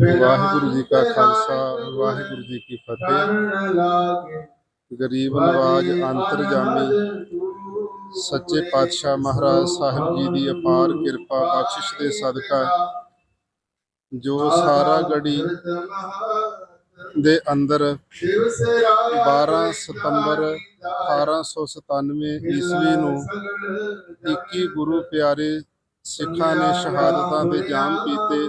ਵਾਹਿਗੁਰੂ ਜੀ ਕਾ ਖਾਲਸਾ, ਵਾਹਿਗੁਰੂ ਜੀ ਕੀ ਫਤਿਹ। ਗਰੀਬ ਨਵਾਜ ਅੰਤਰਜਾਮੀ, ਸੱਚੇ ਪਾਤਸ਼ਾਹ ਮਹਾਰਾਜ ਸਾਹਿਬ ਜੀ ਦੀ ਅਪਾਰ ਕਿਰਪਾ ਬਖਸ਼ਿਸ਼ ਦੇ ਸਦਕਾ ਜੋ ਸਾਰਾ ਗੜੀ ਦੇ ਅੰਦਰ 12 ਸਤੰਬਰ 1897 ਈਸਵੀ ਨੂੰ 21 ਗੁਰੂ ਪਿਆਰੇ ਸਿੱਖਾਂ ਨੇ ਸ਼ਹਾਦਤਾਂ ਦੇ ਜਾਮ ਕੀਤੇ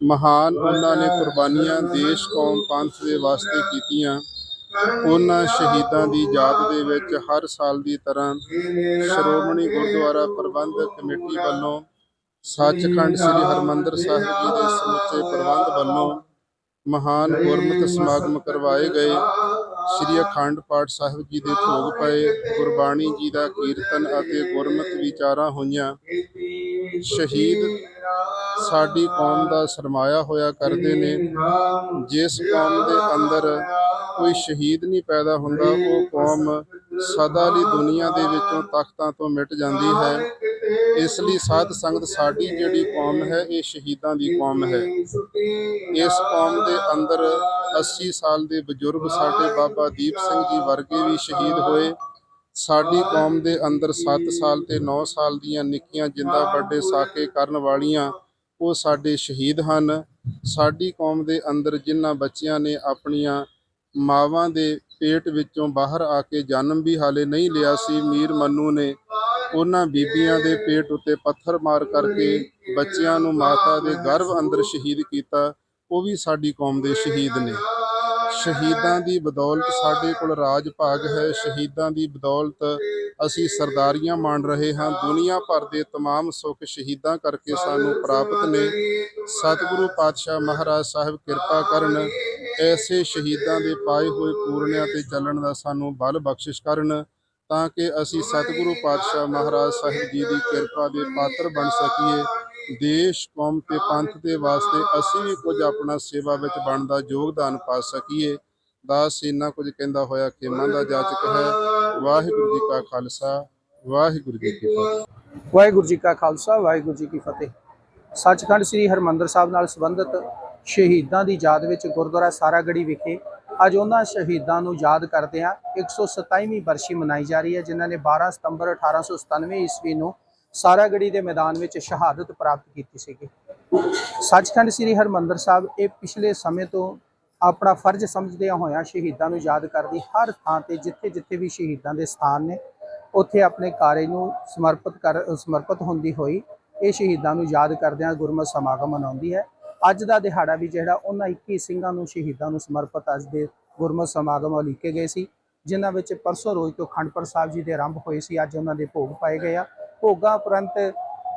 ਮਹਾਨ ਉਹਨਾਂ ਨੇ ਕੁਰਬਾਨੀਆਂ ਦੇਸ਼ ਕੌਮ ਪੰਥ ਦੇ ਵਾਸਤੇ ਕੀਤੀਆਂ। ਉਹਨਾਂ ਸ਼ਹੀਦਾਂ ਦੀ ਯਾਦ ਦੇ ਵਿੱਚ ਹਰ ਸਾਲ ਦੀ ਤਰ੍ਹਾਂ ਸ਼੍ਰੋਮਣੀ ਗੁਰਦੁਆਰਾ ਪ੍ਰਬੰਧਕ ਕਮੇਟੀ ਵੱਲੋਂ ਸੱਚਖੰਡ ਸ੍ਰੀ ਹਰਮੰਦਰ ਸਾਹਿਬ ਜੀ ਦੇ ਸਮੁੱਚੇ ਪ੍ਰਬੰਧ ਵੱਲੋਂ ਮਹਾਨ ਗੁਰਮਤਿ ਸਮਾਗਮ ਕਰਵਾਏ ਗਏ। ਸ੍ਰੀ ਅਖੰਡ ਪਾਠ ਸਾਹਿਬ ਜੀ ਦੇ ਭੋਗ ਪਏ, ਗੁਰਬਾਣੀ ਜੀ ਦਾ ਕੀਰਤਨ ਅਤੇ ਗੁਰਮਤਿ ਵਿਚਾਰਾਂ ਹੋਈਆਂ। ਸ਼ਹੀਦ ਸਾਡੀ ਕੌਮ ਦਾ ਸਰਮਾਇਆ ਹੋਇਆ ਕਰਦੇ ਨੇ। ਜਿਸ ਕੌਮ ਦੇ ਅੰਦਰ ਕੋਈ ਸ਼ਹੀਦ ਨਹੀਂ ਪੈਦਾ ਹੁੰਦਾ, ਉਹ ਕੌਮ ਸਦਾ ਲਈ ਦੁਨੀਆ ਦੇ ਵਿੱਚੋਂ ਤਖਤਾਂ ਤੋਂ ਮਿਟ ਜਾਂਦੀ ਹੈ। ਇਸ ਲਈ ਸਾਧ ਸੰਗਤ ਸਾਡੀ ਜਿਹੜੀ ਕੌਮ ਹੈ, ਇਹ ਸ਼ਹੀਦਾਂ ਦੀ ਕੌਮ ਹੈ। ਇਸ ਕੌਮ ਦੇ ਅੰਦਰ 80 ਸਾਲ ਦੇ ਬਜ਼ੁਰਗ ਸਾਡੇ ਬਾਬਾ ਦੀਪ ਸਿੰਘ ਜੀ ਵਰਗੇ ਵੀ ਸ਼ਹੀਦ ਹੋਏ। ਸਾਡੀ ਕੌਮ ਦੇ ਅੰਦਰ 7 ਸਾਲ ਤੇ 9 ਸਾਲ ਦੀਆਂ ਨਿੱਕੀਆਂ ਜਿੰਦਾ ਵੱਡੇ ਸਾਕੇ ਕਰਨ ਵਾਲੀਆਂ ਉਹ ਸਾਡੇ ਸ਼ਹੀਦ ਹਨ। ਸਾਡੀ ਕੌਮ ਦੇ ਅੰਦਰ ਜਿਨ੍ਹਾਂ ਬੱਚਿਆਂ ਨੇ ਆਪਣੀਆਂ ਮਾਵਾਂ ਦੇ ਪੇਟ ਵਿੱਚੋਂ ਬਾਹਰ ਆ ਕੇ ਜਨਮ ਵੀ ਹਾਲੇ ਨਹੀਂ ਲਿਆ ਸੀ, ਮੀਰ ਮੰਨੂ ਨੇ ਉਹਨਾਂ ਬੀਬੀਆਂ ਦੇ ਪੇਟ ਉੱਤੇ ਪੱਥਰ ਮਾਰ ਕਰਕੇ ਬੱਚਿਆਂ ਨੂੰ ਮਾਤਾ ਦੇ ਗਰਭ ਅੰਦਰ ਸ਼ਹੀਦ ਕੀਤਾ, ਉਹ ਵੀ ਸਾਡੀ ਕੌਮ ਦੇ ਸ਼ਹੀਦ ਨੇ। ਸ਼ਹੀਦਾਂ ਦੀ ਬਦੌਲਤ ਸਾਡੇ ਕੋਲ ਰਾਜ ਭਾਗ ਹੈ। ਸ਼ਹੀਦਾਂ ਦੀ ਬਦੌਲਤ ਅਸੀਂ ਸਰਦਾਰੀਆਂ ਮਾਣ ਰਹੇ ਹਾਂ ਦੁਨੀਆ ਭਰ ਦੇ तमाम ਸੁੱਖ ਸ਼ਹੀਦਾਂ ਕਰਕੇ ਸਾਨੂੰ ਪ੍ਰਾਪਤ ਨੇ ਸਤਿਗੁਰੂ ਪਾਤਸ਼ਾਹ ਮਹਾਰਾਜ ਸਾਹਿਬ ਕਿਰਪਾ ਕਰਨ ਐਸੇ ਸ਼ਹੀਦਾਂ ਦੇ ਪਾਏ ਹੋਏ ਪੂਰਨਿਆਂ ਤੇ ਚੱਲਣ ਦਾ ਸਾਨੂੰ ਬਲ ਬਖਸ਼ਿਸ਼ ਕਰਨ ਤਾਂ ਕਿ ਅਸੀਂ ਸਤਿਗੁਰੂ ਪਾਤਸ਼ਾਹ ਮਹਾਰਾਜ ਸਾਹਿਬ ਜੀ ਦੀ ਕਿਰਪਾ ਦੇ ਪਾਤਰ ਬਣ ਸਕੀਏ ਦੇਸ਼ ਕੌਮ ਤੇ ਪੰਥ ਦੇ ਵਾਸਤੇ ਅਸੀਂ ਵੀ ਕੁਝ ਆਪਣਾ ਸੇਵਾ ਵਿੱਚ ਬਣਦਾ ਯੋਗਦਾਨ ਪਾ ਸਕੀਏ ਦਾਸ ਇੰਨਾ ਕੁਝ ਕਹਿੰਦਾ ਹੋਇਆ ਖੇਮਾਂ ਦਾ ਜਾਚਕ ਹੈ ਵਾਹਿਗੁਰੂ ਜੀ ਕਾ ਖਾਲਸਾ, ਵਾਹਿਗੁਰੂ ਜੀ ਕੀ ਫਤਿਹ। ਵਾਹਿਗੁਰੂ ਜੀ ਕਾ ਖਾਲਸਾ, ਵਾਹਿਗੁਰੂ ਜੀ ਕੀ ਫਤਿਹ। ਸੱਚਖੰਡ ਸ੍ਰੀ ਹਰਮੰਦਰ ਸਾਹਿਬ ਨਾਲ ਸੰਬੰਧਿਤ ਸ਼ਹੀਦਾਂ ਦੀ ਯਾਦ ਵਿੱਚ ਗੁਰਦੁਆਰਾ ਸਾਰਾਗੜੀ ਵਿਖੇ ਅੱਜ ਉਹਨਾਂ ਸ਼ਹੀਦਾਂ ਨੂੰ ਯਾਦ ਕਰਦੇ ਆ 127ਵੀਂ ਬਰਸ਼ੀ ਮਨਾਈ ਜਾ ਰਹੀ ਹੈ, ਜਿਨ੍ਹਾਂ ਨੇ 12 ਸਤੰਬਰ 1897 ਈਸਵੀ ਨੂੰ ਸਾਰਾਗੜੀ ਦੇ ਮੈਦਾਨ ਵਿੱਚ ਸ਼ਹਾਦਤ ਪ੍ਰਾਪਤ ਕੀਤੀ ਸੀਗੀ। ਸੱਚਖੰਡ ਸ੍ਰੀ ਹਰਮੰਦਰ ਸਾਹਿਬ ਇਹ ਪਿਛਲੇ ਸਮੇਂ ਤੋਂ ਆਪਣਾ ਫਰਜ਼ ਸਮਝਦਿਆਂ ਹੋਇਆਂ ਸ਼ਹੀਦਾਂ ਨੂੰ ਯਾਦ ਕਰਦੀ ਹਰ ਥਾਂ ਤੇ ਜਿੱਥੇ ਜਿੱਥੇ ਵੀ ਸ਼ਹੀਦਾਂ ਦੇ ਸਥਾਨ ਨੇ, ਉੱਥੇ ਆਪਣੇ ਕਾਰਜ ਨੂੰ ਸਮਰਪਿਤ ਕਰ, ਸਮਰਪਿਤ ਹੁੰਦੀ ਹੋਈ ਇਹ ਸ਼ਹੀਦਾਂ ਨੂੰ ਯਾਦ ਕਰਦਿਆਂ ਗੁਰਮਤਿ ਸਮਾਗਮ ਮਨਾਉਂਦੀ ਹੈ। ਅੱਜ ਦਾ ਦਿਹਾੜਾ ਵੀ ਜਿਹੜਾ ਉਹਨਾਂ 21 ਸਿੰਘਾਂ ਨੂੰ ਸ਼ਹੀਦਾਂ ਨੂੰ ਸਮਰਪਿਤ ਅੱਜ ਦੇ ਗੁਰਮਤ ਸਮਾਗਮ ਉਲੀਕੇ ਗਏ ਸੀ, ਜਿਨ੍ਹਾਂ ਵਿੱਚ ਪਰਸੋਂ ਰੋਜ਼ ਤੋਂ ਖੰਡਪੁਰ ਸਾਹਿਬ ਜੀ ਦੇ ਆਰੰਭ ਹੋਏ ਸੀ, ਅੱਜ ਉਹਨਾਂ ਦੇ ਭੋਗ ਪਾਏ ਗਏ ਆ। ਭੋਗਾਂ ਉਪਰੰਤ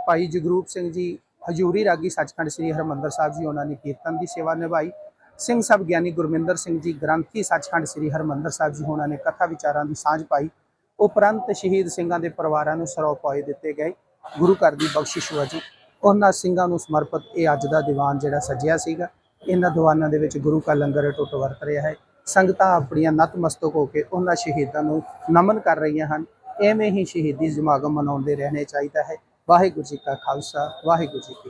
ਭਾਈ ਜਗਰੂਪ ਸਿੰਘ ਜੀ ਹਜੂਰੀ ਰਾਗੀ ਸੱਚਖੰਡ ਸ੍ਰੀ ਹਰਮੰਦਰ ਸਾਹਿਬ ਜੀ ਉਹਨਾਂ ਨੇ ਕੀਰਤਨ ਦੀ ਸੇਵਾ ਨਿਭਾਈ। ਸਿੰਘ ਸਾਹਿਬ ਗਿਆਨੀ ਗੁਰਮਿੰਦਰ ਸਿੰਘ ਜੀ ਗ੍ਰੰਥੀ ਸੱਚਖੰਡ ਸ੍ਰੀ ਹਰਮੰਦਰ ਸਾਹਿਬ ਜੀ ਉਹਨਾਂ ਨੇ ਕਥਾ ਵਿਚਾਰਾਂ ਦੀ ਸਾਂਝ ਪਾਈ। ਉਪਰੰਤ ਸ਼ਹੀਦ ਸਿੰਘਾਂ ਦੇ ਪਰਿਵਾਰਾਂ ਨੂੰ ਸਰੋਪਾਏ ਪਾਏ ਦਿੱਤੇ ਗਏ। ਗੁਰੂ ਘਰ ਦੀ ਬਖਸ਼ਿਸ਼ ਵਜੋਂ ਉਹਨਾਂ ਸਿੰਘਾਂ ਨੂੰ ਸਮਰਪਿਤ ਇਹ ਅੱਜ ਦਾ ਦੀਵਾਨ ਜਿਹੜਾ ਸਜਿਆ ਸੀਗਾ, ਇਹਨਾਂ ਦੀਵਾਨਾਂ ਦੇ ਵਿੱਚ ਗੁਰੂ ਕਾ ਲੰਗਰ ਟੁੱਟ ਵਰਤ ਰਿਹਾ ਹੈ। ਸੰਗਤਾਂ ਆਪਣੀਆਂ ਨਤਮਸਤਕ ਹੋ ਕੇ ਉਹਨਾਂ ਸ਼ਹੀਦਾਂ ਨੂੰ ਨਮਨ ਕਰ ਰਹੀਆਂ ਹਨ। ਐਵੇਂ ਹੀ ਸ਼ਹੀਦੀ ਸਮਾਗਮ ਮਨਾਉਂਦੇ ਰਹਿਣੇ ਚਾਹੀਦਾ ਹੈ। ਵਾਹਿਗੁਰੂ ਜੀ ਕਾ ਖਾਲਸਾ, ਵਾਹਿਗੁਰੂ ਜੀ ਕੀ